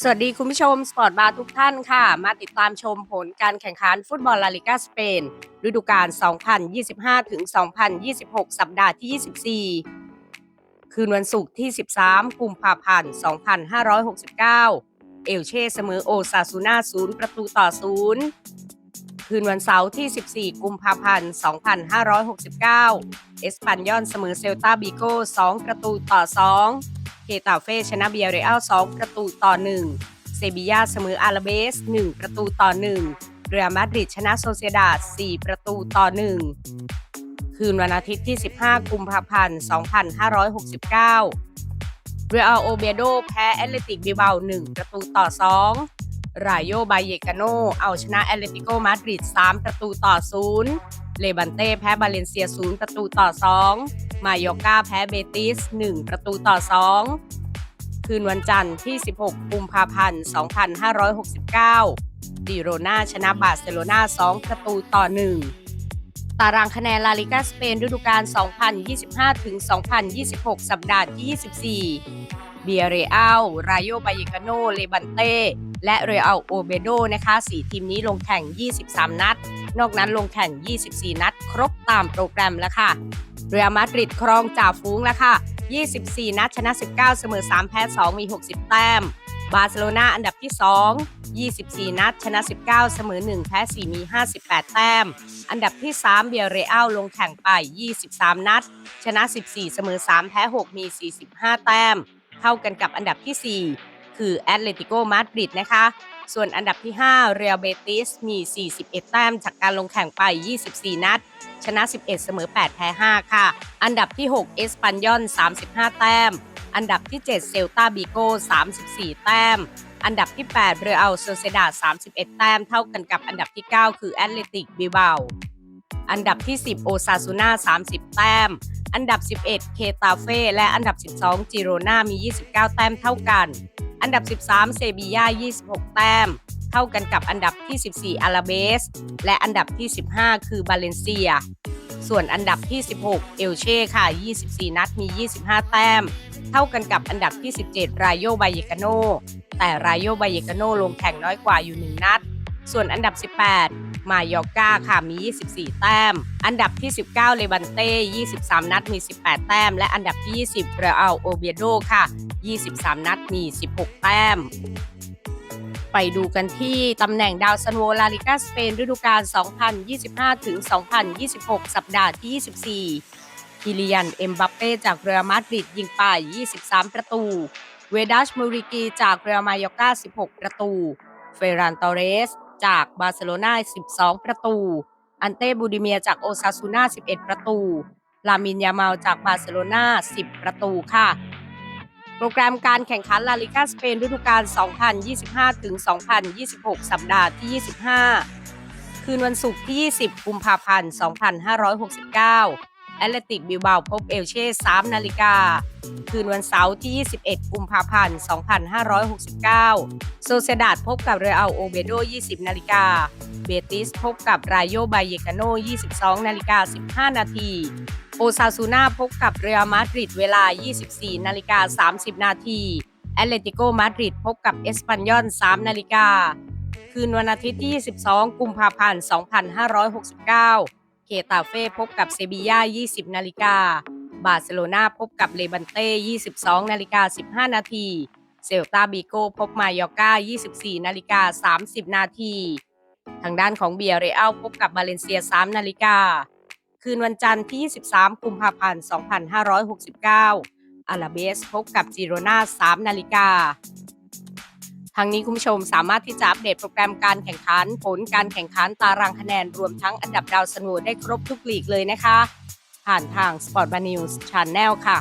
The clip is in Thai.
สวัสดีคุณผู้ชม สปอร์ตบาร์ทุกท่านค่ะ มาติดตามชมผลการแข่งขันฟุตบอลลาลิกาสเปนฤดูกาล 2025 ถึง 2026 สัปดาห์ที่ 24 คืนวันศุกร์ที่ 13 กุมภาพันธ์ 2569 เอลเช่เสมอโอซาซูนา0ประตูต่อ 0 คืนวันเสาร์ที่ 14 กุมภาพันธ์ 2569 เอสปันยอนเสมอเซลตาบิโก้2ประตูต่อ 2 เคตาเฟ่ชนะเบียเรอัล2ประตูต่อ 1 เซบียาเสมออาราเบส 1 ประตูต่อ 1 เรอัลมาดริดชนะโซเซดาด4ประตูต่อ 1 คืนวันอาทิตย์ที่ 15 กุมภาพันธ์ 2569 เรอัลโอเบโดแพ้แอตเลติกบิบา1ประตูต่อ 2รายโยบายเยกาโนเอาชนะแอตเลติโกมาดริด 3 ประตูต่อ 0 เลบันเต้แพ้บาเลนเซีย 0 ประตูต่อ 2 มายอกาแพ้เบติส 1 ประตูต่อ 2 คืนวันจันทร์ที่ 16 กุมภาพันธ์ 2569 ดิโรนาชนะบาร์เซโลนา 2 ประตูต่อ 1 ตารางคะแนนลาลิกาสเปนฤดูกาล 2025ถึง2026 สัปดาห์ที่ 24 เบียเรอัลรายโยบายกาโนเลบันเต้และเรอัลโอเบโดนะคะ4ทีมนี้ลงแข่ง 23 นัด นอกนั้นลงแข่ง 24 นัด ครบตามโปรแกรมแล้วค่ะ เรอัลมาดริดครองจ่าฝูงแล้วค่ะ 24 นัดชนะ 19 เสมอ 3 แพ้ 2 มี 60 แต้ม บาร์เซโลนาอันดับที่ 2 24 นัด ชนะ 19 เสมอ 1 แพ้ 4 มี 58 แต้ม อันดับที่ 3 เบียเรอัลลงแข่งไป 23 นัด ชนะ 14 เสมอ 3 แพ้ 6 มี 45 แต้ม เท่ากันกับอันดับที่ 4 คือแอตเลติโกมาดริดนะคะ ส่วนอันดับที่ 5 เรอัลเบติสมี 41 แต้มจากการลงแข่งไป 24 นัด ชนะ 11 เสมอ 8 แพ้ 5 ค่ะ อันดับที่ 6 เอสปันยอน 35 แต้ม อันดับที่ 7 เซลตาบิโก 34 แต้มอันดับที่ 8 เรอัลโซเซดา31 แต้ม เท่ากันกับอันดับที่ 9 คือแอตเลติกบิเบาอันดับที่ 10 โอซาซูน่า30 แต้ม อันดับ 11 เคตาเฟ่และอันดับ 12 จิโรนามี 29 แต้มเท่ากัน อันดับ 13 เซบีย่า 26 แต้ม เท่ากันกับอันดับที่ 14 อาราเบส และอันดับที่ 15 คือบาเลนเซีย ส่วนอันดับที่ 16 เอลเช่ค่ะ 24 นัดมี 25 แต้ม เท่ากันกับอันดับที่ 17 รายโยบายกาโน แต่รายโยบายกาโนลงแข่งน้อยกว่าอยู่ 1 นัด ส่วนอันดับ 18 มายอกาค่ะมี 24 แต้ม อันดับที่ 19 เลบันเต้ 23 นัดมี 18 แต้ม และอันดับที่ 20เรอัลโอเบียโดค่ะ 23 นัดมี 16 แต้มไปดูกันที่ตำแหน่งดาวซันโวลาลิกาสเปนฤดูกาล 2025 ถึง 2026 สัปดาห์ที่ 24 คิลิยัน เอ็มบัปเป้จากเรอัลมาดริดยิงไป 23 ประตู เวดัชมูริกีจากเรอัลมายอกา 16 ประตู เฟรันตอเรส จากบาร์เซโลนา12 ประตู อันเต้บูดิเมียจากโอซาซูนา11 ประตู ลามินยามาลจากบาร์เซโลนา10 ประตูค่ะ โปรแกรมการแข่งขันลาลิกาสเปนฤดูกาล 2025-2026 สัปดาห์ที่ 25 คืนวันศุกร์ที่ 20 กุมภาพันธ์ 2569 แอตเลติกบิลบาพบเอลเช่3นาฬิกา คืนวันเสาร์ที่ 21 กุมภาพันธ์ 2569 โซเซดาดพบกับเรอัลโอเบโด 20 นาฬิกา เบติสพบกับรายโยบายเยกาโน 22 นาฬิกา 15 นาที โอซาซูนาพบกับเรอัลมาดริดเวลา 24 นาฬิกา 30 นาที แอตเลติโกมาดริดพบกับเอสปันยอน 3 นาฬิกา คืนวันอาทิตย์ที่ 22 กุมภาพันธ์ 2569 เคตาเฟ่พบกับเซบียา20 นาฬิกา บาร์เซโลนาพบกับเลบันเต้ 22 นาฬิกา 15 นาที เซลตาบิโกพบมายอกา24 นาฬิกา 30 นาที ทางด้านของเบียเรอัลพบกับบาเลนเซีย 3 นาฬิกา คืนวันจันทร์ที่ 23 กุมภาพันธ์ 2569 อาราเบสพบกับจิโรนา 3 นาฬิกา ทางนี้คุณผู้ชมสามารถที่จะอัปเดตโปรแกรมการแข่งขัน ผลการแข่งขันตารางคะแนน รวมทั้งอันดับดาวสนวได้ครบทุกลีกเลยนะคะ ผ่านทาง Sport b a News Channel ค่ะ